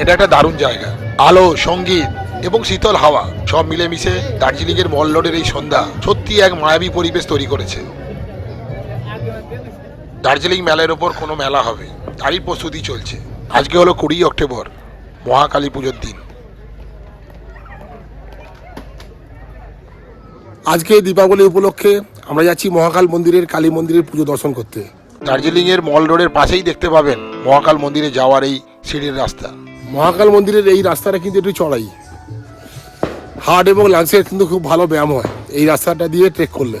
এটা একটা দারুণ জায়গা। আলো সংগীত এবং শীতল হাওয়া সব মিলেমিশে দার্জিলিং এর মল রোডের এই সন্ধ্যা সত্যি এক মায়াবী পরিবেশ তৈরি করেছে। দার্জিলিং মেলার ওপর কোনো মেলা হবে তারই প্রস্তুতি চলছে। আজকে হলো কুড়ি অক্টোবর মহাকালী পুজোর দিন। আজকে দীপাবলি উপলক্ষে আমরা যাচ্ছি মহাকাল মন্দিরের কালী মন্দিরের পুজো দর্শন করতে। দার্জিলিং এর মল রোডের পাশেই দেখতে পাবেন মহাকাল মন্দিরে যাওয়ার এই সিঁড়ির রাস্তা। মহাকাল মন্দিরের এই রাস্তাটা কিন্তু একটু চড়াই। হার্ট এবং লাংসের কিন্তু খুব ভালো ব্যায়াম হয় এই রাস্তাটা দিয়ে ট্রেক করলে।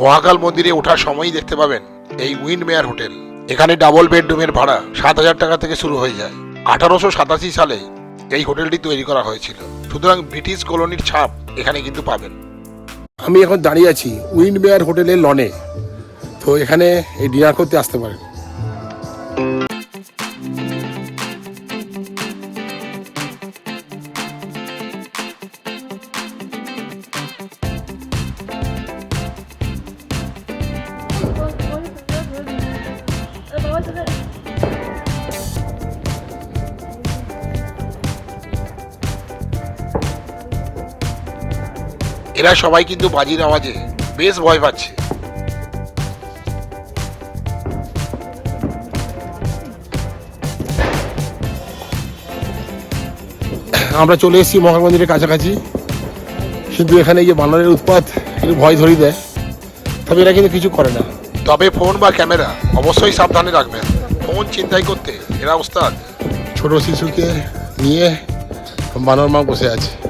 মহাকাল মন্দিরে ওঠার সময়ই দেখতে পাবেন এই উইন্ড মেয়ার হোটেল। এখানে ডাবল বেডরুমের ভাড়া সাত হাজার টাকা থেকে শুরু হয়ে যায়। আঠারোশো সাতাশি সালে এই হোটেলটি তৈরি করা হয়েছিল। সুতরাং ব্রিটিশ কলোনির ছাপ এখানে কিন্তু পাবেন। আমি এখন দাঁড়িয়ে আছি উইন্ড মেয়ার হোটেলের লনে। তো এখানে এই ডিনার করতে আসতে পারেন। এরা সবাই কিন্তু বাজির আওয়াজে বেশ ভয় পাচ্ছে। আমরা চলে এসেছি মহাকাল মন্দিরের কাছাকাছি। কিন্তু এখানে যে বানরের উৎপাত একটু ভয় ধরিয়ে দেয়। তবে এরা কিন্তু কিছু করে না। তবে ফোন বা ক্যামেরা অবশ্যই সাবধানে রাখবেন। ফোন চিন্তাই করতে এরা ওস্তাদ। ছোট শিশুকে নিয়ে বানর মা বসে আছে।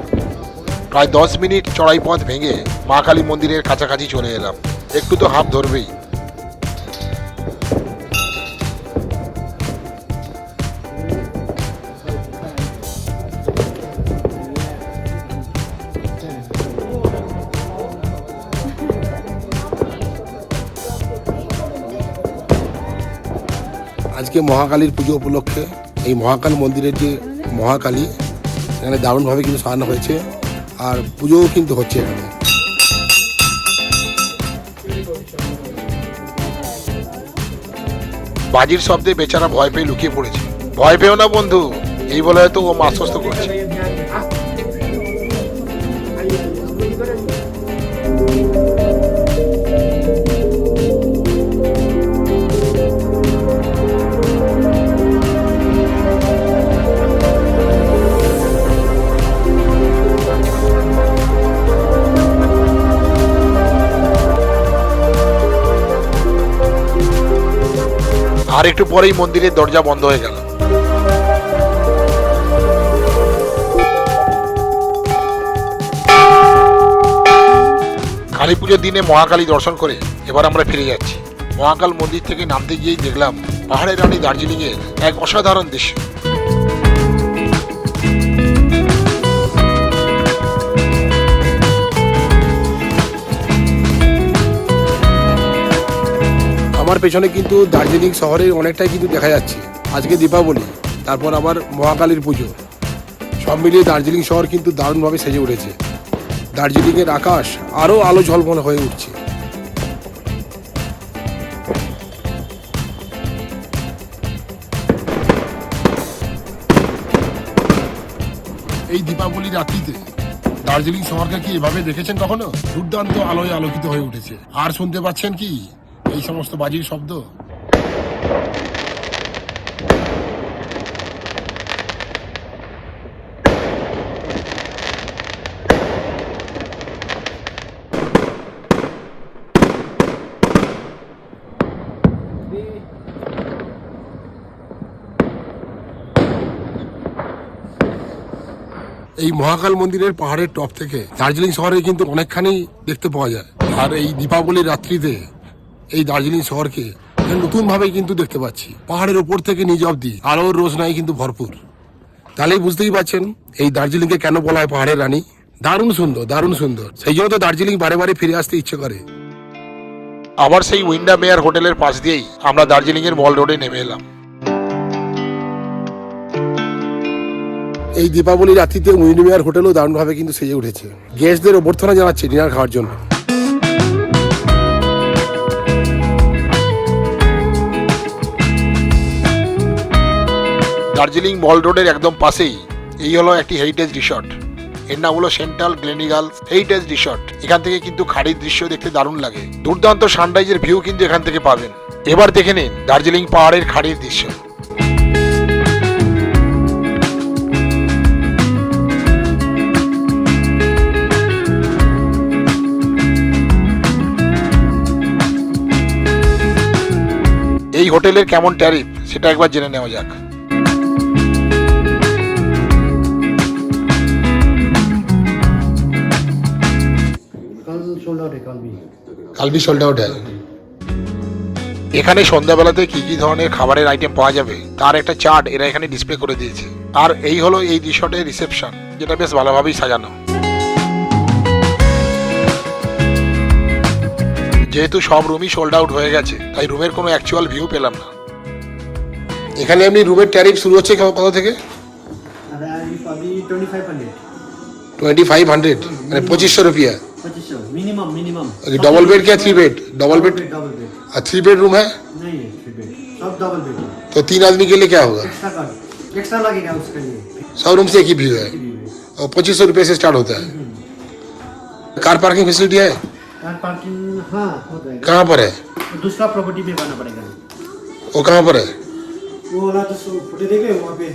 প্রায় দশ মিনিট চড়াই পথ ভেঙে মা কালী মন্দিরের কাছাকাছি চলে এলাম। একটু তো হাফ ধরবেই। আজকে মহাকালীর পুজো উপলক্ষে এই মহাকাল মন্দিরের যে মহাকালী এখানে দারুণভাবে কিন্তু সাজানো হয়েছে। আর পুজোও কিন্তু হচ্ছে এখানে। বাজির শব্দে বেচারা ভয় পেয়ে লুকিয়ে পড়েছে। ভয় পেও না বন্ধু, এই বলে হয়তো ও আশ্বস্ত করছে। একটু পরেই মন্দিরের দরজা বন্ধ হয়ে গেল। কালী পুজোর দিনে মহাকালী দর্শন করে এবার আমরা ফিরে যাচ্ছি। মহাকাল মন্দির থেকে নামতে গিয়েই দেখলাম পাহাড়ের রানী দার্জিলিংয়ের এক অসাধারণ দৃশ্য। আমার পেছনে কিন্তু দার্জিলিং শহরের অনেকটাই কিন্তু দেখা যাচ্ছে। আজকে দীপাবলি, তারপর আবার মহাকালীর পুজো। সব মিলিয়ে দার্জিলিং শহর কিন্তু দারুণভাবে সেজে উঠেছে। দার্জিলিংয়ের আকাশ আরও আলো ঝলমল হয়ে উঠছে। এই দীপাবলি রাত্রিতে দার্জিলিং শহরকে কি এভাবে দেখেছেন কখনো? দুর্দান্ত আলোয় আলোকিত হয়ে উঠেছে। আর শুনতে পাচ্ছেন কি? এই সমস্ত বাজির শব্দ? এই মহাকাল মন্দিরের পাহাড়ের টপ থেকে দার্জিলিং শহরে কিন্তু অনেকখানি দেখতে পাওয়া যায়। আর এই দীপাবলির রাত্রিতে এই দার্জিলিং শহরকে নতুন ভাবে কিন্তু দেখতে পাচ্ছি। পাহাড়ের ওপর থেকে নিজ অব্দি আলোর রোশনাই কিন্তু ভরপুর। তাহলেই বুঝতেই পারছেন এই দার্জিলিংকে কেন বলা হয় পাহাড়ের রানী? দারুণ সুন্দর দারুণ সুন্দর। সেই জন্য তো দার্জিলিং বারে বারে ফিরে আসতে ইচ্ছে করে। আবার সেই উইন্ডা মেয়ার হোটেলের পাশ দিয়েই আমরা দার্জিলিং এর মল রোডে নেমে এলাম। এই দীপাবলি রাত্রিতে উইন্ডমিয়ার হোটেলও দারুণভাবে কিন্তু সেজে উঠেছে। গেস্টদের অভ্যর্থনা জানাচ্ছে ডিনার খাওয়ার জন্য। দার্জিলিং মল রোডের একদম পাশেই। এই হলো একটি হেরিটেজ রিসর্ট এর নাম হলো সেন্ট্রাল গ্লেনিগাল হেরিটেজ রিসর্ট এখান থেকে কিন্তু খাড়ির দৃশ্য দেখতে দারুণ লাগে। দুর্দান্ত সানরাইজের ভিউ কিন্তু এখান থেকে পাবেন। এবার দেখে নিন দার্জিলিং পাহাড়ের খাড়ির দৃশ্য। এই হোটেলের কেমন ট্যারিফ সেটা একবার জেনে নেওয়া যাক। কালবি। সোল্ড আউট এখানে সন্ধ্যাবেলাতে কি কি ধরনের খাবারের আইটেম পাওয়া যাবে তার একটা চার্ট এরা এখানে ডিসপ্লে করে দিয়েছে। আর এই হলো এই রিসর্টের রিসেপশন যেটা বেশ ভালোভাবেই সাজানো। যেহেতু সব রুমই সোল্ড আউট হয়ে গেছে তাই রুমের কোনো অ্যাকচুয়াল ভিউ পেলাম না। এখানে আপনি রুমের ট্যারিফ শুরু হচ্ছে কত থেকে? টোয়েন্টি ফাইভ হান্ড্রেড মানে পঁচিশশো রুপিয়া। पच्चीस मिनिमम मिनिमम। डबल बेड क्या three bed double bed double bed three bed room है? नहीं थ्री बेड सब डबल बेड तो तीन आदमी के लिए क्या होगा? एक्स्ट्रा लगेगा उसके लिए। सौ रूम से एक ही व्यू है। और पच्चीस सौ रुपये से स्टार्ट होता है। कार पार्किंग फैसिलिटी है? कार पार्किंग हाँ कहाँ पर है? दूसरा प्रॉपर्टी पे करना पड़ेगा। वो कहाँ पर है? वो वाला तो फ़ोटो देखे वहाँ पे?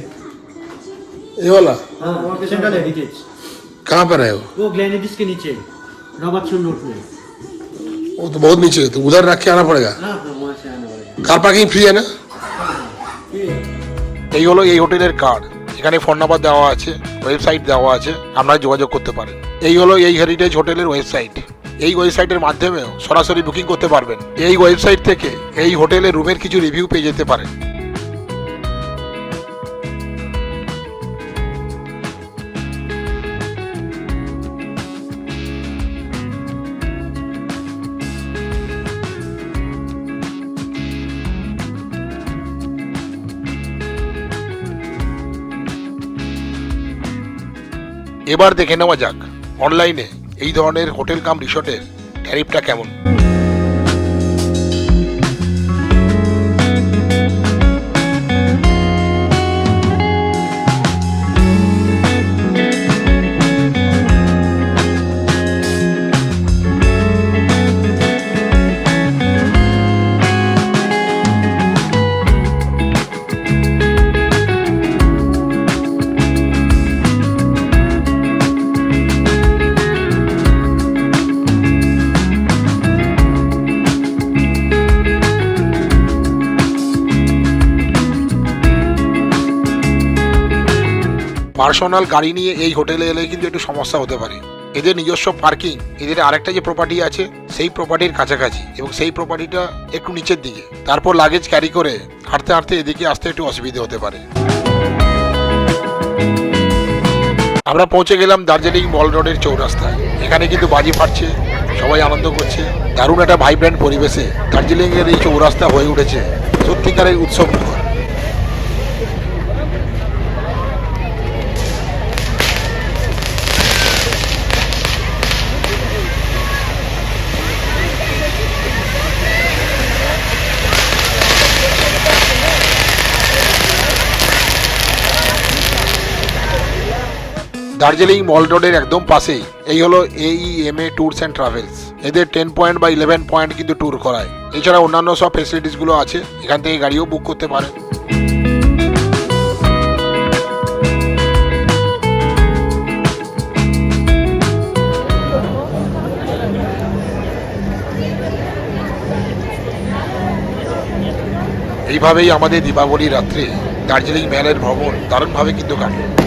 ये वाला? हाँ वहाँ पे सेंट्रल हेरिटेज कहाँ पर है वो? वो ग्लैनिडिस के नीचे। रबाक्सुन रोड में वो तो बहुत नीचे है तो उधर रख के आना पड़ेगा हाँ हाँ वहाँ से आना पड़ेगा कार पार्किंग फ्री है ना ये এই হলো এই হোটেলের কার্ড এখানে ফোন নাম্বার দেওয়া আছে ওয়েবসাইট দেওয়া আছে আপনারা যোগাযোগ করতে পারেন এই হলো এই হেরিটেজ হোটেলের ওয়েবসাইট এই ওয়েবসাইটের মাধ্যমেও সরাসরি বুকিং করতে পারবেন এই ওয়েবসাইট থেকে এই হোটেলের রুমের কিছু রিভিউ পেয়ে যেতে পারেন এবার দেখে নেওয়া যাক অনলাইনে এই ধরনের হোটেল কাম রিসর্টের ট্যারিফটা কেমন। পার্সোনাল গাড়ি নিয়ে এই হোটেলে এলে কিন্তু একটু সমস্যা হতে পারে। এদের নিজস্ব পার্কিং, এদের আরেকটা যে প্রপার্টি আছে, সেই প্রপার্টির কাছাকাছি এবং সেই প্রপার্টিটা একটু নিচের দিকে। তারপর লাগেজ ক্যারি করে হাঁটতে হাঁটতে এদিকে আসতে একটু অসুবিধে হতে পারে। আমরা পৌঁছে গেলাম দার্জিলিং মল রোডের চৌরাস্তায়। এখানে কিন্তু বাজি ফাটছে, সবাই আনন্দ করছে। দারুণ একটা ভাইব্রেন্ট পরিবেশে দার্জিলিং এর এই চৌরাস্তা হয়ে উঠেছে। সত্যিকারের উৎসব দার্জিলিং মল রোডের একদম পাশেই। এই হলো AM A tours and travels এদের টেন পয়েন্ট বা ইলেভেন পয়েন্ট কিন্তু ট্যুর করায়। এছাড়া অন্যান্য সব ফেসিলিটিসগুলো আছে। এখান থেকে গাড়িও বুক করতে পারেন এইভাবেই আমাদের দীপাবলি রাত্রে দার্জিলিং মেলের ভ্রমণ দারুণভাবে কিন্তু কাটলো